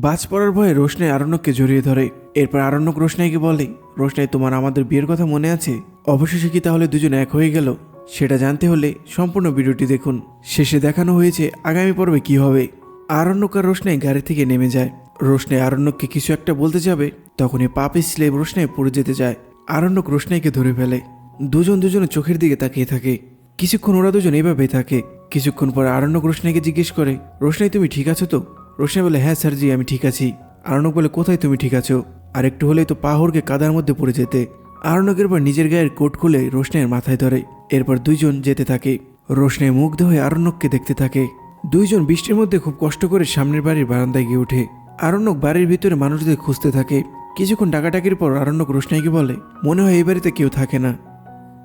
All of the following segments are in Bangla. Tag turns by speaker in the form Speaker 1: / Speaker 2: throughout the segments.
Speaker 1: বাজ পড়ার ভয়ে রোশনাই আরণ্যককে জড়িয়ে ধরে। এরপর আরণ্যক রোশনাইকে বলে, রোশনাই, তোমার আমাদের বিয়ের কথা মনে আছে? অবশেষে কি তাহলে দুজন এক হয়ে গেল? সেটা জানতে হলে সম্পূর্ণ ভিডিওটি দেখুন। শেষে দেখানো হয়েছে আগামী পর্বে কি হবে। আরণ্যক আর রোশনাই গাড়ি থেকে নেমে যায়। রোশনাই আরণ্যককে কিছু একটা বলতে যাবে, তখনই পাপি স্লেব রোশনাই পড়ে যেতে যায়। আরণ্যক রোশনাইকে ধরে ফেলে। দুজন দুজনের চোখের দিকে তাকিয়ে থাকে। কিছুক্ষণ ওরা দুজন এভাবেই থাকে। কিছুক্ষণ পর আরণ্যক রোশনাইকে জিজ্ঞেস করে, রোশনাই, তুমি ঠিক আছো তো? রোশনাই বলে হ্যাঁ স্যারজি, আমি ঠিক আছি। আরণক বলে, কোথায় তুমি ঠিক আছো? আর একটু হলেই তো পাহড়কে কাদার মধ্যে পড়ে যেতে। আরণ্যকের পর নিজের গায়ের কোট খুলে রোশনের মাথায় ধরে। এরপর দুইজন যেতে থাকে। রোশনাই মুগ্ধ হয়ে আরণ্যককে দেখতে থাকে। দুইজন বৃষ্টির মধ্যে খুব কষ্ট করে সামনের বাড়ির বারান্দায় গিয়ে ওঠে। আরণ্যক বাড়ির ভিতরে মানুষদের খুঁজতে থাকে। কিছুক্ষণ ডাকাটাকির পর আরণ্যক রোশনাইকে বলে, মনে হয় এই বাড়িতে কেউ থাকে না।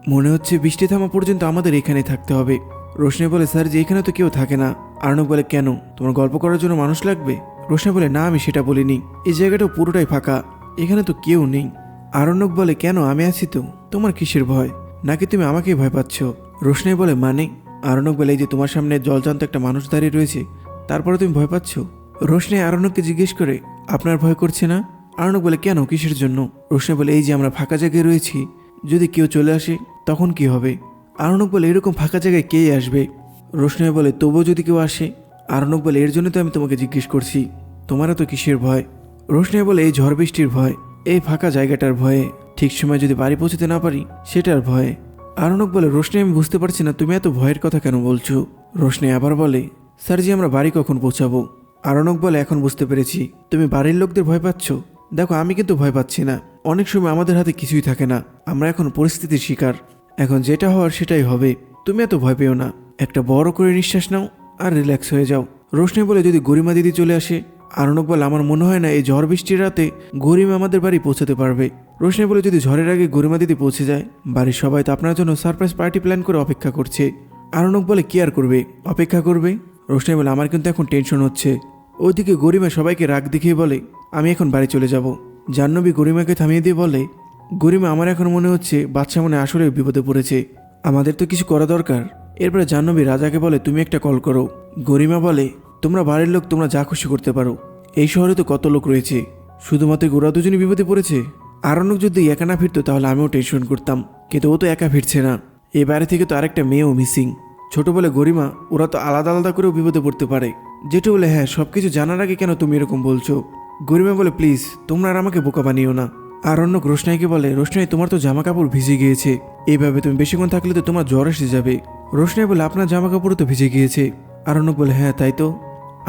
Speaker 1: মনে হচ্ছে বৃষ্টি থামা পর্যন্ত আমাদের এখানে থাকতে হবে। রোশনাই বলে স্যার যে এখানে তো কেউ থাকে না। আর্ণব বলে, কেন? তোমার গল্প করার জন্য মানুষ লাগবে? রোশনাই বলে, না, আমি সেটা বলিনি। এই জায়গাটা পুরোটাই ফাঁকা। এখানে তো কেউ নেই। আরণ্যক বলে, কেন? আমি আছি তো। তোমার কিসের ভয়? নাকি তুমি আমাকেই ভয় পাচ্ছ? রোশনাই বলে মানে? আরণ্যক বলে, এই যে তোমার সামনে জলজান্ত একটা মানুষ দাঁড়িয়ে রয়েছে, তারপরে তুমি ভয় পাচ্ছ? রোশনাই আরণ্যককে জিজ্ঞেস করে, আপনার ভয় করছে না? আরণ্যক বলে, কেন? কিসের জন্য? রোশনাই বলে, এই যে আমরা ফাঁকা জায়গায় রয়েছি, যদি কেউ চলে আসে, তখন কি হবে? আরণক বলে, এরকম ফাঁকা জায়গায় কে আসবে? রোশনাই বলে, তবুও যদি কেউ আসে? আরণক বলে, এর জন্য তো আমি তোমাকে জিজ্ঞেস করছি। তোমারও তো কিসের ভয়? রোশনাই বলে, এই ঝড় বৃষ্টির ভয়, এই ফাঁকা জায়গাটার ভয়ে। ঠিক সময় যদি বাড়ি পৌঁছতে না পারি, সেটার ভয়ে। আরণক বলে রোশনাই আমি বুঝতে পারছি না, তুমি এত ভয়ের কথা কেন বলছো? রোশনাই আবার বলে, স্যার জি, আমরা বাড়ি কখন পৌঁছাবো? আরণক বলে, এখন বুঝতে পেরেছি। তুমি বাড়ির লোকদের ভয় পাচ্ছ? দেখো, আমি কিন্তু ভয় পাচ্ছি না। অনেক সময় আমাদের হাতে কিছুই থাকে না। আমরা এখন পরিস্থিতির শিকার। এখন যেটা হওয়ার সেটাই হবে। তুমি এত ভয় পেও না। একটা বড় করে নিঃশ্বাস নাও আর রিল্যাক্স হয়ে যাও। রোশনি বলে যদি গরিমা দিদি চলে আসে আরণক বলে, আমার মনে হয় না এই ঝড় বৃষ্টির রাতে গরিমা আমাদের বাড়ি পৌঁছাতে পারবে। রোশনি বলে, যদি ঝড়ের আগে গরিমা দিদি পৌঁছে যায়, বাড়ির সবাই তো আপনার জন্য সারপ্রাইজ পার্টি প্ল্যান করে অপেক্ষা করছে। আরণক বলে, কি আর করবে? অপেক্ষা করবে? রোশনি বলে, আমার কিন্তু এখন টেনশন হচ্ছে। ওইদিকে গরিমা সবাইকে রাগ দেখিয়ে বলে, আমি এখন বাড়ি চলে যাব। জাহ্নবী গরিমাকে থামিয়ে দিয়ে বলে, গরিমা, আমার এখন মনে হচ্ছে বাচ্চা মনে আসলে বিপদে পড়েছে। আমাদের তো কিছু করা দরকার। এরপরে জাহ্নবী রাজাকে বলে, তুমি একটা কল করো। গরিমা বলে, তোমরা বাড়ির লোক, তোমরা যা খুশি করতে পারো। এই শহরে তো কত লোক রয়েছে। শুধুমাত্র গোড়া দুজনই বিপদে পড়েছে। আরণ্যক যদি একা না ফিরতো, তাহলে আমিও টেনশন করতাম। কিন্তু ও তো একা ফিরছে না। এ বাড়ি থেকে তো আরেকটা মেয়েও মিসিং ছোট বলে, গরিমা, ওরা তো আলাদা আলাদা করেও বিপদে পড়তে পারে। যেটা বলে হ্যাঁ সব কিছু জানার আগে কেন তুমি এরকম বলছো? গরিমা বলে, প্লিজ, তোমরা আর আমাকে বোকা বানিও না। আর অন্য রোশনাইকে বলে, রোশনাই, তোমার তো জামা কাপড় ভিজে গিয়েছে। এইভাবে তুমি বেশিক্ষণ থাকলে তো তোমার জ্বর এসে যাবে রোশনাই বলে, আপনার জামা কাপড়ও তো ভিজে গিয়েছে আরণ্যক বলে হ্যাঁ তাই তো।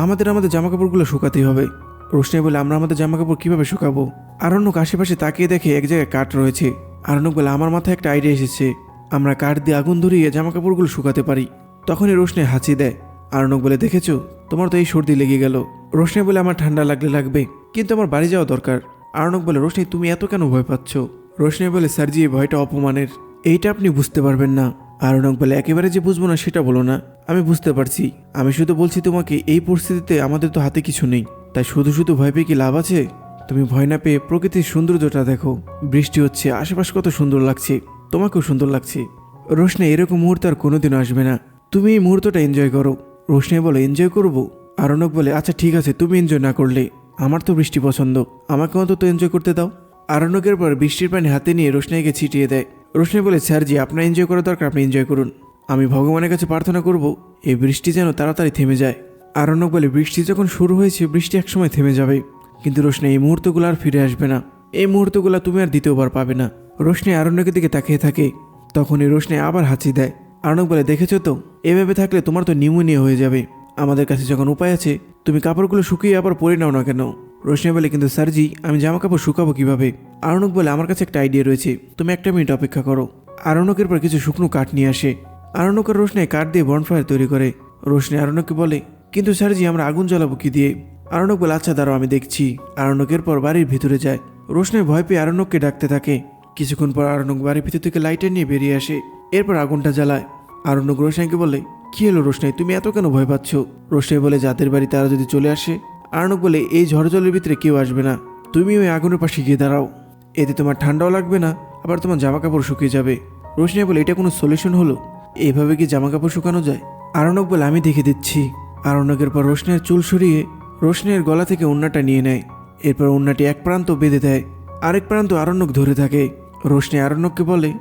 Speaker 1: আমাদের আমাদের জামা কাপড়গুলো শুকাতেই হবে রোশনাই বলে, আমরা আমাদের জামা কাপড় কীভাবে শুকাবো আরণ্যক আশেপাশে তাকিয়ে দেখে এক জায়গায় কাঠ রয়েছে। আরণ্যক বলে, আমার মাথায় একটা আইডিয়া এসেছে। আমরা কাঠ দিয়ে আগুন ধরিয়ে জামা কাপড়গুলো শুকাতে পারি তখনই রোশনাই হাঁচি দেয়। আরণক বলে, দেখেছ? তোমার তো এই সর্দি লেগে গেল রোশনি বলে, আমার ঠান্ডা লাগলে লাগবে। কিন্তু আমার বাড়ি যাওয়া দরকার। আরণক বলে, রোশনি, তুমি এত কেন ভয় পাচ্ছ? রোশনি বলে স্যারজি এই ভয়টা অপমানের। এইটা আপনি বুঝতে পারবেন না। আরণক বলে, একেবারে যে বুঝব না, সেটা বলো না। আমি বুঝতে পারছি। আমি শুধু বলছি তোমাকে, এই পরিস্থিতিতে আমাদের তো হাতে কিছু নেই। তাই শুধু শুধু ভয় পেয়ে কি লাভ আছে? তুমি ভয় না পেয়ে প্রকৃতির সৌন্দর্যটা দেখো। বৃষ্টি হচ্ছে, আশেপাশ কত সুন্দর লাগছে। তোমাকেও সুন্দর লাগছে। রোশনি, এরকম মুহূর্ত আর কোনোদিনও আসবে না। তুমি এই মুহূর্তটা এনজয় করো। রোশনি বলে এনজয় করব? আরণক বলে আচ্ছা ঠিক আছে, তুমি এনজয় না করলে। আমার তো বৃষ্টি পছন্দ। আমাকে অন্তত এনজয় করতে দাও। আরণ্যকের পর বৃষ্টির পানি হাতে নিয়ে রোশনাইকে ছিটিয়ে দেয়। রোশনি বলে স্যারজি আপনার এনজয় করা দরকার, আপনি এনজয় করুন। আমি ভগবানের কাছে প্রার্থনা করব, এই বৃষ্টি যেন তাড়াতাড়ি থেমে যায়। আরণ্যক বলে, বৃষ্টি যখন শুরু হয়েছে, বৃষ্টি একসময় থেমে যাবে। কিন্তু রোশনি এই মুহূর্তগুলো আর ফিরে আসবে না। এই মুহূর্তগুলো তুমি আর দ্বিতীয়বার পাবে না। রোশনি আরণ্যকের দিকে তাকিয়ে থাকে। তখনই রোশনি আবার হাঁচি দেয়। আরণক বলে, দেখেছ তো, এভাবে থাকলে তোমার তো নিউমোনিয়া হয়ে যাবে। আমাদের কাছে যখন উপায় আছে, তুমি কাপড়গুলো শুকিয়ে আবার পরে নাও না কেন? রোশনি বলে, কিন্তু স্যারজি, আমি জামা কাপড় শুকাবো কীভাবে? আরণক বলে, আমার কাছে একটা আইডিয়া রয়েছে। তুমি একটা মিনিট অপেক্ষা করো। আরণকের পর কিছু শুকনো কাঠ নিয়ে আসে। আরণক আর রোশনাই কাঠ দিয়ে বনফায়ার তৈরি করে। রোশনি আরণককে বলে, কিন্তু স্যারজি, আমরা আগুন জ্বালাবো কি দিয়ে? আরণক বলে আচ্ছা দাঁড়াও, আমি দেখছি। আরণকের পর বাড়ির ভিতরে যায়। রোশনাই ভয় পেয়ে আরণককে ডাকতে থাকে। কিছুক্ষণ পর আরণক বাড়ির ভিতর থেকে লাইটার নিয়ে বেরিয়ে আসে। এরপর আগুনটা জ্বালায়। আরণ্যক রোশনাইকে বলে কি হলো রোশনাই? তুমি এত কেন ভয় পাচ্ছ? রোশনাই বলে, যাদের বাড়ি তারা যদি চলে আসে? আরণক বলে, এই ঝড় জলের ভিতরে কেউ আসবে না। তুমি ওই আগুনের পাশে গিয়ে দাঁড়াও। এতে তোমার ঠান্ডাও লাগবে না, আবার তোমার জামা কাপড় শুকিয়ে যাবে। রোশনাই বলে, এটা কোনো সলিউশন হলো? এইভাবে কি জামা কাপড় শুকানো যায়? আরণক বলে, আমি দেখে দিচ্ছি। আরণ্যকের পর রোশনের চুল সরিয়ে রোশনের গলা থেকে ওন্নাটা নিয়ে নেয়। এরপর ওন্নাটি এক প্রান্ত বেঁধে দেয়, আরেক প্রান্ত আরণ্যক ধরে থাকে। রোশনি আরণ্যককে বলে,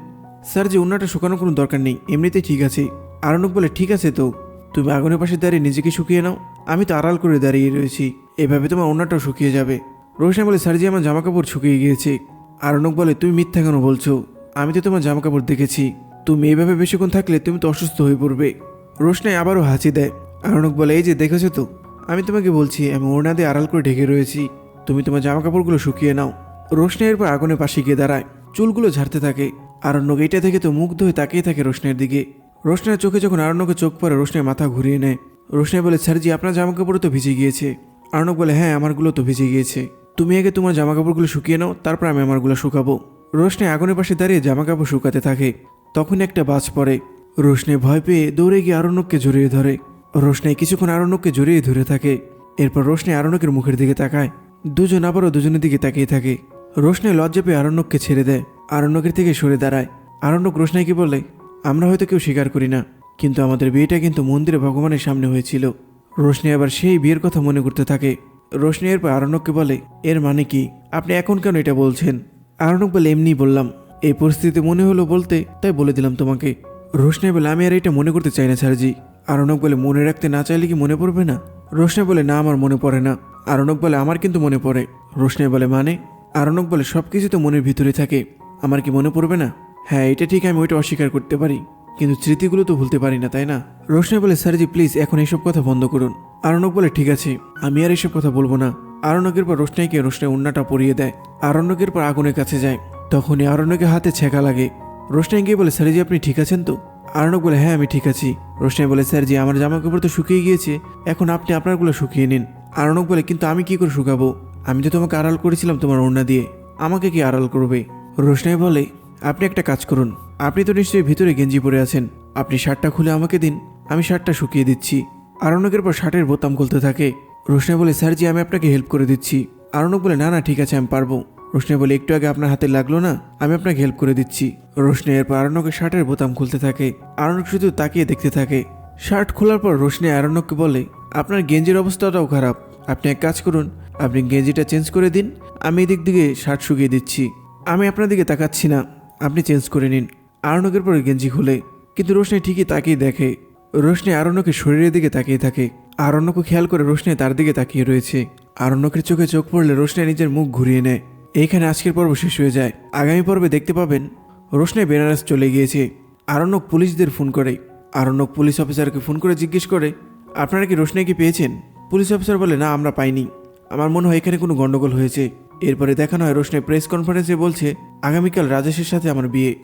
Speaker 1: স্যার, যে ওন্নাটা শুকানোর কোনো দরকার নেই, এমনিতেই ঠিক আছে। আরণ্যক বলে, ঠিক আছে তো, তুমি আগুনের পাশে দাঁড়িয়ে নিজেকে শুকিয়ে নাও। আমি তো আড়াল করে দাঁড়িয়ে রয়েছি। এভাবে তোমার ওন্নাটাও শুকিয়ে যাবে। রোশনি বলে, স্যার জি, আমার জামা কাপড় শুকিয়ে গিয়েছে। আরণ্যক বলে, তুমি মিথ্যা কেন বলছো? আমি তো তোমার জামা কাপড় দেখেছি। তুমি এইভাবে বেশিক্ষণ থাকলে তুমি তো অসুস্থ হয়ে পড়বে। রোশনাই আবারও হাসি দেয়। আরণক বলে, এই যে, দেখেছ তো, আমি তোমাকে বলছি, আমি ওড়না দিয়ে আড়াল করে ঢেকে রয়েছি। তুমি তোমার জামা কাপড়গুলো শুকিয়ে নাও। রোশনাই এরপর আগুনের পাশে গিয়ে দাঁড়ায়। চুলগুলো ঝাড়তে থাকে। আরণ্যক এইটা থেকে তো মুগ্ধ হয়ে তাকিয়ে থাকে রোশনের দিকে। রোশনের চোখে যখন আরণ্যকে চোখ পড়ে, রোশনের মাথা ঘুরিয়ে নেয়। রোশনাই বলে স্যারজি আপনার জামা কাপড়ও তো ভিজে গিয়েছে। আরণক বলে হ্যাঁ আমারগুলো তো ভিজে গিয়েছে। তুমি আগে তোমার জামা কাপড়গুলো শুকিয়ে নাও, তারপর আমি আমারগুলো শুকাবো। রোশনে আগুনের পাশে দাঁড়িয়ে জামা কাপড় শুকাতে থাকে। তখন একটা বাজ পড়ে। রোশনে ভয় পেয়ে দৌড়ে গিয়ে আরণ্যককে জড়িয়ে ধরে। রোশনে কিছুক্ষণ আরণ্যককে জড়িয়ে ধরে থাকে। এরপর রোশনে আরণ্যকের মুখের দিকে তাকায়। দুজন আবারও দুজনের দিকে তাকিয়ে থাকে। রোশনে লজ্জা পেয়ে আরণ্যককে ছেড়ে দেয়। আরণ্যকের থেকে সরে দাঁড়ায়। আরণ্যক রোশনাইকে বলে আমরা হয়তো কেউ স্বীকার করি না, কিন্তু আমাদের বিয়েটা কিন্তু মন্দিরে ভগবানের সামনে হয়েছিল। রোশনি আবার সেই বিয়ের কথা মনে করতে থাকে। রোশনি এরপর আরণ্যককে বলে, এর মানে কি? আপনি এখন কেন এটা বলছেন? আরণ্যক বলে এমনি বললাম। এই পরিস্থিতিতে মনে হলো বলতে, তাই বলে দিলাম তোমাকে। রোশনি বলে, আমি আর এটা মনে করতে চাই না, স্যারজি। আরণক বলে, মনে রাখতে না চাইলে কি মনে পড়বে না? রোশনি বলে, না, আমার মনে পড়ে না। আরণক বলে, আমার কিন্তু মনে পড়ে। রোশনি বলে মানে? আরণক বলে সব কিছু তো মনের ভিতরে থাকে। আমার কি মনে পড়বে না? হ্যাঁ এটা ঠিক, আমি ওইটা অস্বীকার করতে পারি। কিন্তু স্মৃতিগুলো তো ভুলতে পারি না, তাই না? রোশনি বলে, স্যারজি, প্লিজ, এখন এইসব কথা বন্ধ করুন। আরণক বলে, ঠিক আছে, আমি আর এইসব কথা বলব না। আরণ্যকের পর রোশনাইকে রোশনাই উন্নাটা পরিয়ে দেয়। আরণ্যকের পর আগুনের কাছে যায়। তখনই আরণ্যকে হাতে ছেঁকা লাগে। রোশনাই গিয়ে বলে, স্যারজি, আপনি ঠিক আছেন তো? আরণ্যক বলে হ্যাঁ আমি ঠিক আছি। রোশনাই বলে, স্যারজি, আমার জামা কাপড় তো শুকিয়ে গিয়েছে। এখন আপনি আপনারগুলো শুকিয়ে নিন। আরণ্যক বলে, কিন্তু আমি কি করে শুকাবো? আমি তো তোমাকে আড়াল করেছিলাম তোমার ওড়না দিয়ে। আমাকে কি আড়াল করবে? রোশনাই বলে আপনি একটা কাজ করুন। আপনি তো নিশ্চয়ই ভিতরে গেঞ্জি পরে আছেন। আপনি শার্টটা খুলে আমাকে দিন। আমি শার্টটা শুকিয়ে দিচ্ছি। আরণ্যকের পর শার্টের বোতাম খুলতে থাকে। রোশনাই বলে স্যারজি আমি আপনাকে হেল্প করে দিচ্ছি। আরণক বলে, না না, ঠিক আছে, আমি পারব। রোশনাই বলে, একটু আগে আপনার হাতে লাগল না? আমি আপনাকে হেল্প করে দিচ্ছি। রোশনাই এরপর আরণ্যকের শার্টের বোতাম খুলতে থাকে। আরণ্যক শুধু তাকিয়ে দেখতে থাকে। শার্ট খোলার পর রোশনে আরণ্যককে বলে, আপনার গেঞ্জির অবস্থাটাও খারাপ। আপনি এক কাজ করুন। আপনি গেঞ্জিটা চেঞ্জ করে দিন। আমি এদিক দিকে শার্ট শুকিয়ে দিচ্ছি। আমি আপনার দিকে তাকাচ্ছি না। আপনি চেঞ্জ করে নিন। আরণ্যকের পরে গেঞ্জি খুলে। কিন্তু রোশনি ঠিকই তাকিয়ে দেখে। রোশনি আরণ্যকের শরীরের দিকে তাকিয়ে থাকে। আরণ্যকে খেয়াল করে রোশনি তার দিকে তাকিয়ে রয়েছে। আরণ্যকের চোখে চোখ পড়লে রোশনি নিজের মুখ ঘুরিয়ে নেয়। এইখানে আজকের পর্ব শেষ হয়ে যায়। আগামী পর্বে দেখতে পাবেন, রোশনি বেনারস চলে গিয়েছে। আরণ্যক পুলিশদের ফোন করে। আরণ্যক পুলিশ অফিসারকে ফোন করে জিজ্ঞেস করে, আপনারা কি রোশনাইকে পেয়েছেন? পুলিশ অফিসার বলে, না, আমরা পাইনি। আমার মনে হয় এখানে কোনো গণ্ডগোল হয়েছে। এরপরে দেখানো হয় রোশনাই প্রেস কনফারেন্সে বলছে আগামীকাল রাজেশের সাথে আমার বিয়ে।